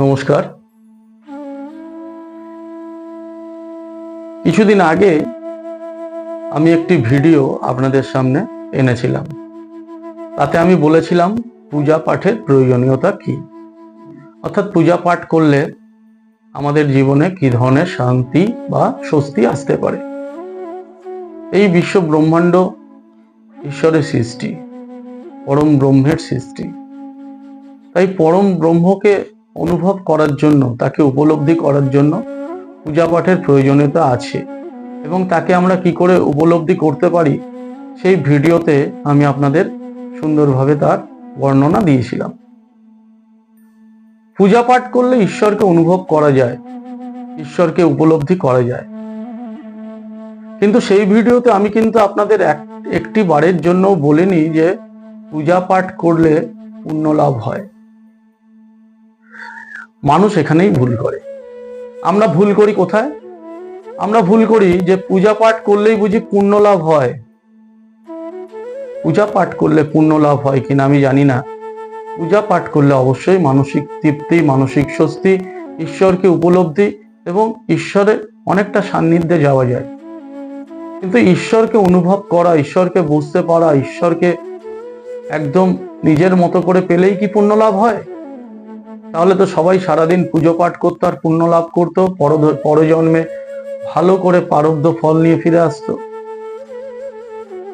নমস্কার। কিছুদিন আগে আমি একটি ভিডিও আপনাদের সামনে এনেছিলাম। তাতে আমি বলেছিলাম পূজা পাঠের প্রয়োজনীয়তা কি? অর্থাৎ পূজা পাঠ করলে আমাদের জীবনে কি ধরনের শান্তি বা স্বস্তি আসতে পারে? এই বিশ্ব ব্রহ্মাণ্ড ঈশ্বরের সৃষ্টি, পরম ব্রহ্মের সৃষ্টি। তাই পরম ব্রহ্মকে অনুভব করার জন্য, তাকে উপলব্ধি করার জন্য পূজা পাঠের প্রয়োজনীয়তা আছে। এবং তাকে আমরা কি করে উপলব্ধি করতে পারি, সেই ভিডিওতে আমি আপনাদের সুন্দরভাবে তার বর্ণনা দিয়েছিলাম। পূজা পাঠ করলে ঈশ্বরকে অনুভব করা যায়, ঈশ্বরকে উপলব্ধি করা যায়। কিন্তু সেই ভিডিওতে আমি কিন্তু আপনাদের এক একটি বারের জন্য বলিনি যে পূজা পাঠ করলে পুণ্য লাভ হয়। মানুষ এখানেই ভুল করে। আমরা ভুল করি কোথায়? আমরা ভুল করি যে পূজা পাঠ করলেই বুঝি পুণ্য লাভ হয়। পূজা পাঠ করলে পুণ্য লাভ হয় কিনা আমি জানি না। পূজা পাঠ করলে অবশ্যই মানসিক তৃপ্তি, মানসিক স্বস্তি, ঈশ্বরকে উপলব্ধি এবং ঈশ্বরের অনেকটা সান্নিধ্যে যাওয়া যায়। কিন্তু ঈশ্বরকে অনুভব করা, ঈশ্বরকে বুঝতে পারা, ঈশ্বরকে একদম নিজের মতো করে পেলেই কি পুণ্য লাভ হয়? তাহলে তো সবাই সারাদিন পুজো পাঠ করতো আর পুণ্য লাভ করতো পর- পরজন্মে ভালো করে পারব্ধ ফল নিয়ে ফিরে আসতো।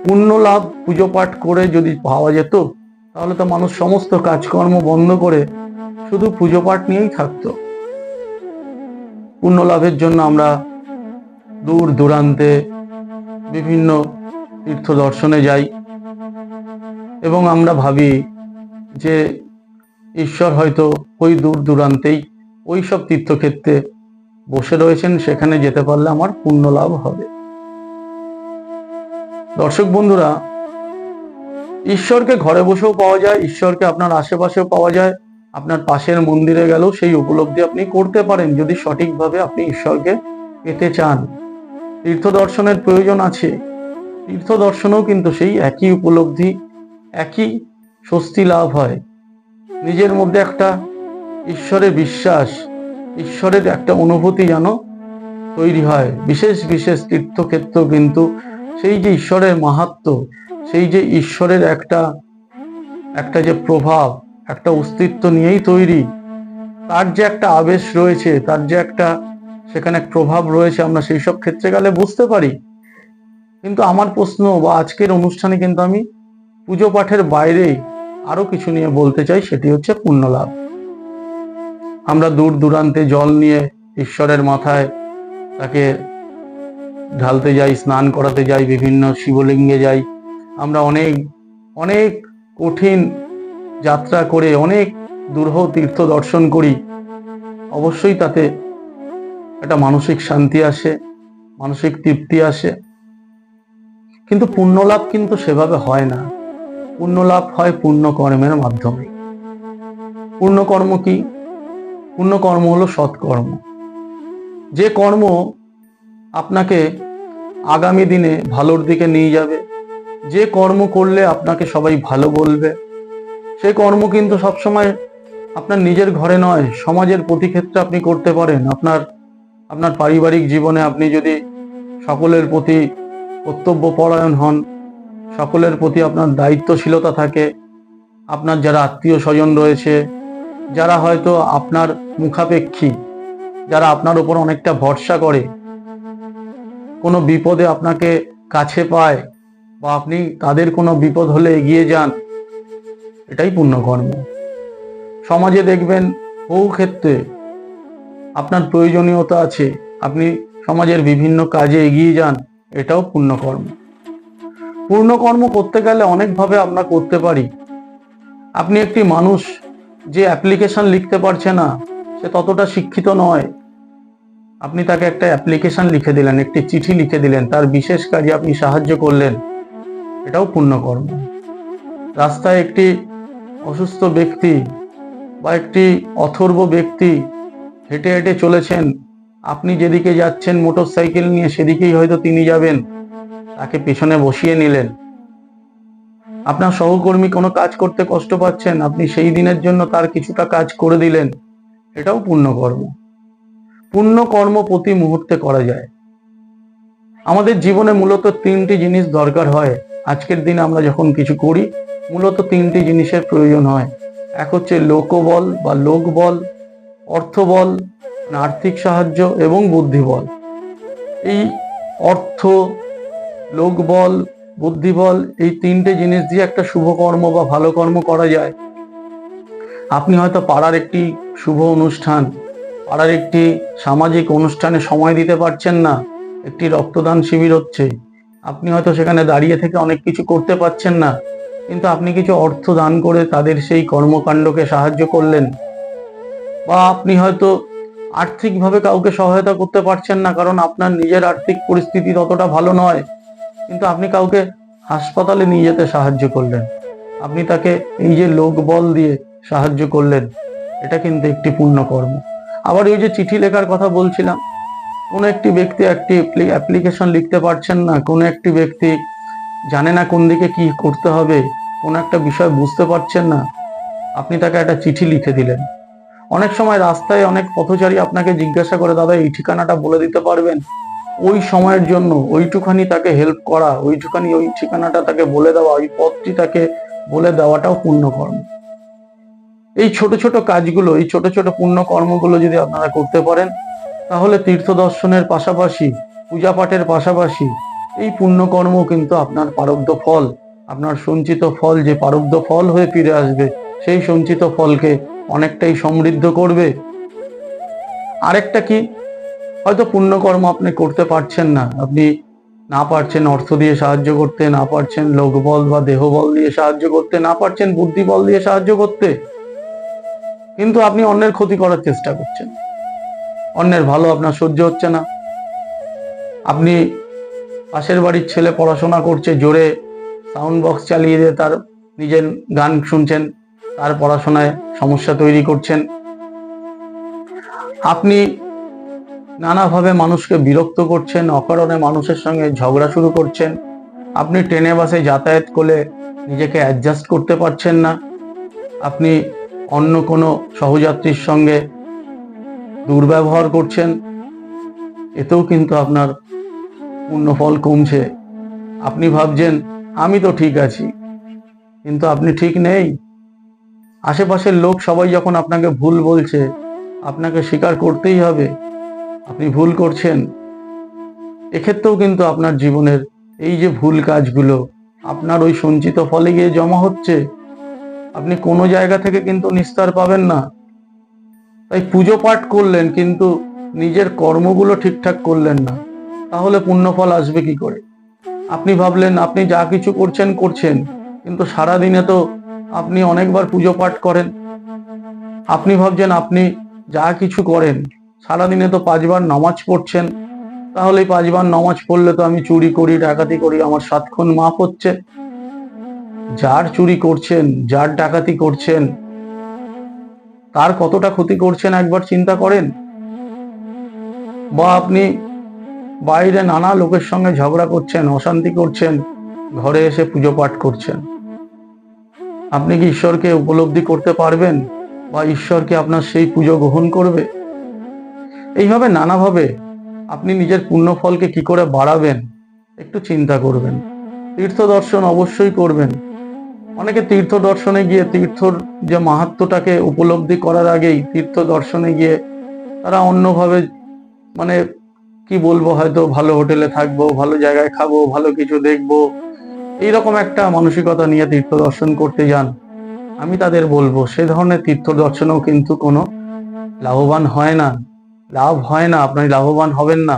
পুণ্য লাভ, পুজো পাঠ করে যদি পাওয়া যেত, তাহলে তো মানুষ সমস্ত কাজকর্ম বন্ধ করে শুধু পুজো পাঠ নিয়েই থাকতো। পুণ্য লাভের জন্য আমরা দূর দূরান্তে বিভিন্ন তীর্থ দর্শনে যাই এবং আমরা ভাবি যে ঈশ্বর হয়তো ওই দূর দূরান্তেই ওই সব তীর্থক্ষেত্রে বসে রয়েছেন, সেখানে যেতে পারলে আমার পুণ্য লাভ হবে। দর্শক বন্ধুরা, ঈশ্বরকে ঘরে বসেও পাওয়া যায়, ঈশ্বরকে আপনার আশেপাশেও পাওয়া যায়, আপনার পাশের মন্দিরে গেলেও সেই উপলব্ধি আপনি করতে পারেন, যদি সঠিকভাবে আপনি ঈশ্বরকে পেতে চান। তীর্থ দর্শনের প্রয়োজন আছে। তীর্থ দর্শনেও কিন্তু সেই একই উপলব্ধি, একই স্বস্তি লাভ হয়। নিজের মধ্যে একটা ঈশ্বরের বিশ্বাস, ঈশ্বরের একটা অনুভূতি যেন তৈরি হয়। বিশেষ বিশেষ তীর্থক্ষেত্র কিন্তু সেই যে ঈশ্বরের মাহাত্ম, সেই যে ঈশ্বরের একটা একটা যে প্রভাব, একটা অস্তিত্ব নিয়েই তৈরি, তার যে একটা আবেশ রয়েছে, তার যে একটা সেখানে প্রভাব রয়েছে, আমরা সেই সব ক্ষেত্রে গেলে বুঝতে পারি। কিন্তু আমার প্রশ্ন বা আজকের অনুষ্ঠানে কিন্তু আমি পুজো পাঠের বাইরে আরও কিছু নিয়ে বলতে চাই, সেটি হচ্ছে পুণ্য লাভ আমরা দূর দূরান্তে জল নিয়ে ঈশ্বরের মাথায় তাকে ঢালতে যাই, স্নান করাতে যাই, বিভিন্ন শিবলিঙ্গে যাই। আমরা অনেক অনেক কঠিন যাত্রা করে অনেক দুর্হ তীর্থ দর্শন করি। অবশ্যই তাতে একটা মানসিক শান্তি আসে, মানসিক তৃপ্তি আসে। কিন্তু পুণ্যলাভ কিন্তু সেভাবে হয় না। পুণ্যলাভ হয় পুণ্য কর্মের মাধ্যমে। পুণ্যকর্ম কি? পুণ্যকর্ম হলো সৎকর্ম। যে কর্ম আপনাকে আগামী দিনে ভালোর দিকে নিয়ে যাবে, যে কর্ম করলে আপনাকে সবাই ভালো বলবে সেই কর্ম কিন্তু সবসময় আপনার নিজের ঘরে নয়, সমাজের প্রতি ক্ষেত্রে আপনি করতে পারেন। আপনার আপনার পারিবারিক জীবনে আপনি যদি সকলের প্রতি কর্তব্যপরায়ণ হন সকলের প্রতি আপনার দায়িত্বশীলতা থাকে, আপনার যারা আত্মীয় স্বজন রয়েছে, যারা হয়তো আপনার মুখাপেক্ষী, যারা আপনার উপর অনেকটা ভরসা করে, কোনো বিপদে আপনাকে কাছে পায় বা আপনি তাদের কোনো বিপদ হলে এগিয়ে যান, এটাই পুণ্যকর্ম সমাজে দেখবেন বহু ক্ষেত্রে আপনার প্রয়োজনীয়তা আছে, আপনি সমাজের বিভিন্ন কাজে এগিয়ে যান, এটাও পুণ্যকর্ম পূর্ণকর্ম করতে গেলে অনেকভাবে আমরা করতে পারি। আপনি একটি মানুষ যে অ্যাপ্লিকেশন লিখতে পারছে না, সে ততটা শিক্ষিত নয়। আপনি তাকে একটা অ্যাপ্লিকেশন লিখে দিলেন, একটি চিঠি লিখে দিলেন, তার বিশেষ কাজে আপনি সাহায্য করলেন। এটাও পুণ্যকর্ম রাস্তায় একটি অসুস্থ ব্যক্তি বা একটি অথর্ব ব্যক্তি হেঁটে হেঁটে চলেছেন, আপনি যেদিকে যাচ্ছেন মোটর সাইকেল নিয়ে সেদিকেই হয়তো তিনি যাবেন। তাকে পেছনে বসিয়ে নিলেন। আপনার সহকর্মী কোনো কাজ করতে কষ্ট পাচ্ছেন, আপনি সেই দিনের জন্য তার কিছুটা কাজ করে দিলেন। এটাও পুণ্যকর্ম। পুণ্যকর্ম প্রতি মুহূর্তে করা যায়। আমাদের জীবনে মূলত তিনটি জিনিস দরকার হয়। আজকের দিনে আমরা যখন কিছু করি, মূলত তিনটি জিনিসের প্রয়োজন হয়। এক হচ্ছে লোকবল বা লোকবল, অর্থবল, আর্থিক সাহায্য এবং বুদ্ধিবল। এই অর্থ লোকবল বুদ্ধিবল এই তিনটে জিনিস দিয়ে একটা শুভ কর্ম বা ভালো কর্ম করা যায়। আপনি হয়তো পাড়ার একটি শুভ অনুষ্ঠান, পাড়ার একটি সামাজিক অনুষ্ঠানে সময় দিতে পারছেন না, একটি রক্তদান শিবির হচ্ছে। আপনি হয়তো সেখানে দাঁড়িয়ে থেকে অনেক কিছু করতে পারছেন না, কিন্তু আপনি কিছু অর্থ দান করে তাদের সেই কর্মকাণ্ডকে সাহায্য করলেন। বা আপনি হয়তো আর্থিকভাবে কাউকে সহায়তা করতে পারছেন না, কারণ আপনার নিজের আর্থিক পরিস্থিতি ততটা ভালো নয়। কিন্তু আপনি কাউকে হাসপাতালে নিয়ে যেতে সাহায্য করলেন। আপনি তাকে এই যে লোক বল দিয়ে সাহায্য করলেন, এটা কিন্তু একটি পুণ্যকর্ম আবার ওই যে চিঠি লেখার কথা বলছিলাম, কোনো একটি ব্যক্তি একটি অ্যাপ্লিকেশন লিখতে পারছেন না, কোনো একটি ব্যক্তি জানে না কোন দিকে কি করতে হবে, কোনো একটা বিষয় বুঝতে পারছেন না, আপনি তাকে একটা চিঠি লিখে দিলেন। অনেক সময় রাস্তায় অনেক পথচারী আপনাকে জিজ্ঞাসা করে, দাদা, এই ঠিকানাটা বলে দিতে পারবেন? ওই সময়ের জন্য ওইটুখানি তাকে হেল্প করা, ওইটুখানি ওই ঠিকানাটা তাকে বলে দেওয়া, ওই পথটি তাকে বলে দেওয়াটাও পুণ্যকর্ম। এই ছোট ছোট কাজগুলো, এই ছোট ছোট পুণ্যকর্মগুলো যদি আপনারা করতে পারেন, তাহলে তীর্থ দর্শনের পাশাপাশি, পূজা পাঠের পাশাপাশি এই পুণ্যকর্ম কিন্তু আপনার পারব্ধ ফল, আপনার সঞ্চিত ফল, যে পারব্ধ ফল হয়ে ফিরে আসবে, সেই সঞ্চিত ফলকে অনেকটাই সমৃদ্ধ করবে। আরেকটা কি? হয়তো পুণ্যকর্ম আপনি করতে পারছেন না। আপনি না পারছেন অর্থ দিয়ে সাহায্য করতে, না পারছেন লোকবল বা দেহবল দিয়ে সাহায্য করতে, না পারছেন বুদ্ধিবল দিয়ে সাহায্য করতে। কিন্তু আপনি অন্যের ক্ষতি করার চেষ্টা করছেন। অন্যের ভালো আপনার সহ্য হচ্ছে না। আপনি পাশের বাড়ির ছেলে পড়াশোনা করছে, জোরে সাউন্ড বক্স চালিয়ে দিয়ে তার নিজের গান শুনছেন, তার পড়াশোনায় সমস্যা তৈরি করছেন। আপনি নানাভাবে মানুষকে বিরক্ত করছেন, অকারণে মানুষের সঙ্গে ঝগড়া শুরু করছেন। আপনি ট্রেনে, বাসে যাতায়াত করলে নিজেকে অ্যাডজাস্ট করতে পারছেন না। আপনি অন্য কোনো সহযাত্রীর সঙ্গে দুর্ব্যবহার করছেন। এতেও কিন্তু আপনার পুণ্যফল কমছে। আপনি ভাবছেন, আমি তো ঠিক আছি। কিন্তু আপনি ঠিক নেই। আশেপাশের লোক সবাই যখন আপনাকে ভুল বলছে, আপনাকে স্বীকার করতেই হবে। আপনি ভুল করছেন, এক্ষেত্রেও কিন্তু আপনার জীবনের এই যে ভুল কাজগুলো, আপনার ওই সঞ্চিত ফলে গিয়ে জমা হচ্ছে, আপনি কোনো জায়গা থেকে কিন্তু নিস্তার পাবেন না। তাই পুজো পাঠ করলেন কিন্তু নিজের কর্মগুলো ঠিকঠাক করলেন না, তাহলে পুণ্যফল আসবে কি করে? আপনি ভাবলেন আপনি যা কিছু করছেন করছেন, কিন্তু সারা দিনে তো আপনি অনেকবার পুজো পাঠ করেন। আপনি ভাবছেন আপনি যা কিছু করেন সারাদিনে তো পাঁচবার নামাজ পড়ছেন। তাহলে পাঁচবার নামাজ পড়লে তো আমি চুরি করি, ডাকাতি করি, আমার সাতক্ষণ মাপ হচ্ছে। যার চুরি করছেন, যার ডাকাতি করছেন, তার কতটা ক্ষতি করছেন একবার চিন্তা করেন? বা আপনি বাইরে নানা লোকের সঙ্গে ঝগড়া করছেন, অশান্তি করছেন, ঘরে এসে পুজো পাঠ করছেন। আপনি কি ঈশ্বরকে উপলব্ধি করতে পারবেন? বা ঈশ্বরকে আপনার সেই পুজো গ্রহণ করবে? এইভাবে নানাভাবে আপনি নিজের পুণ্য ফলকে কি করে বাড়াবেন, একটু চিন্তা করবেন। তীর্থ দর্শন অবশ্যই করবেন। অনেকে তীর্থ দর্শনে গিয়ে তীর্থর যে মাহাত্মটাকে উপলব্ধি করার আগেই তীর্থ দর্শনে গিয়ে তারা অন্যভাবে মানে কি বলব, হয়তো ভালো হোটেলে থাকব, ভালো জায়গায় খাব, ভালো কিছু দেখব, এইরকম একটা মানসিকতা নিয়ে তীর্থ দর্শন করতে যান। আমি তাদের বলব, সে ধরনের তীর্থ দর্শনেও কিন্তু কোনো লাভবান হয় না। লাভ হয় না, আপনি লাভবান হবেন না।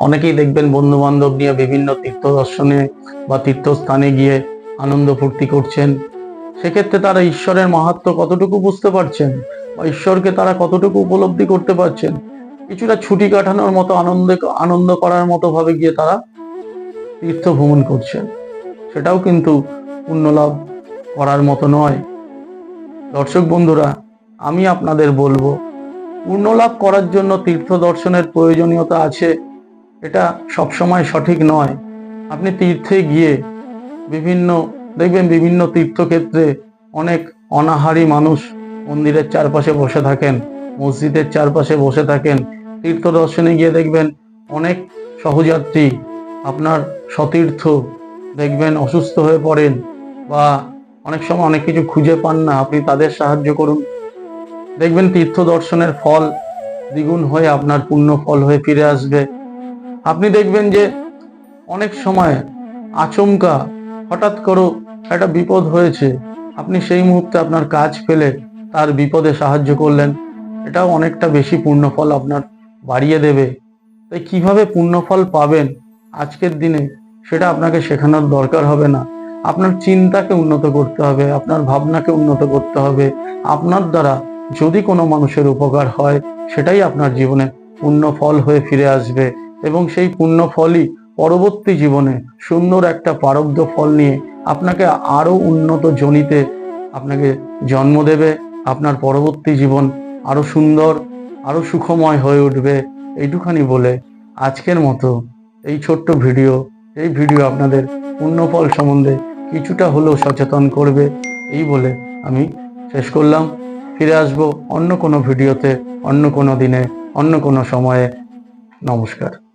অনেকেই দেখবেন বন্ধু বান্ধব নিয়ে বিভিন্ন তীর্থ দর্শনে বা তীর্থস্থানে গিয়ে আনন্দ ফুর্তি করছেন। সেক্ষেত্রে তারা ঈশ্বরের মাহাত্ম কতটুকু বুঝতে পারছেন বা ঈশ্বরকে তারা কতটুকু উপলব্ধি করতে পারছেন, কিছুটা ছুটি কাটানোর মতো আনন্দ আনন্দ করার মতো ভাবে গিয়ে তারা তীর্থ ভ্রমণ করছেন। সেটাও কিন্তু পুণ্যলাভ করার মতো নয়। দর্শক বন্ধুরা, আমি আপনাদের বলব পূর্ণলাভ করার জন্য তীর্থ দর্শনের প্রয়োজনীয়তা আছে, এটা সবসময় সঠিক নয়। আপনি তীর্থে গিয়ে বিভিন্ন, দেখবেন বিভিন্ন তীর্থক্ষেত্রে অনেক অনাহারী মানুষ মন্দিরের চারপাশে বসে থাকেন, মসজিদের চারপাশে বসে থাকেন। তীর্থ দর্শনে গিয়ে দেখবেন অনেক সহযাত্রী আপনার সতীর্থ দেখবেন অসুস্থ হয়ে পড়েন বা অনেক সময় অনেক কিছু খুঁজে পান না। আপনি তাদের সাহায্য করুন। দেখবেন তীর্থ দর্শনের ফল দ্বিগুণ হয়ে আপনার পূর্ণ ফল হয়ে ফিরে আসবে। আপনি দেখবেন যে অনেক সময় আচমকা হঠাৎ করে একটা বিপদ হয়েছে। আপনি সেই মুহূর্তে আপনার কাজ ফেলে তার বিপদে সাহায্য করলেন। এটাও অনেকটা বেশি পূর্ণফল আপনার বাড়িয়ে দেবে। তাই কীভাবে পূর্ণফল পাবেন আজকের দিনে সেটা আপনাকে শেখানোর দরকার হবে না। আপনার চিন্তাকে উন্নত করতে হবে, আপনার ভাবনাকে উন্নত করতে হবে। আপনার দ্বারা যদি কোনো মানুষের উপকার হয়, সেটাই আপনার জীবনে পূর্ণ ফল হয়ে ফিরে আসবে এবং সেই পূর্ণ ফলই পরবর্তী জীবনে সুন্দর একটা প্রারব্ধ ফল নিয়ে আপনাকে আরও উন্নত জনিতে আপনাকে জন্ম দেবে। আপনার পরবর্তী জীবন আরও সুন্দর, আরও সুখময় হয়ে উঠবে এইটুখানি বলে আজকের মতো এই ছোট্ট ভিডিও। এই ভিডিও আপনাদের পুণ্যফল সম্বন্ধে কিছুটা হলেও সচেতন করবে, এই বলে আমি শেষ করলাম। ফিরে আসব অন্য কোনো ভিডিওতে অন্য কোনো দিনে অন্য কোনো সময়ে। নমস্কার।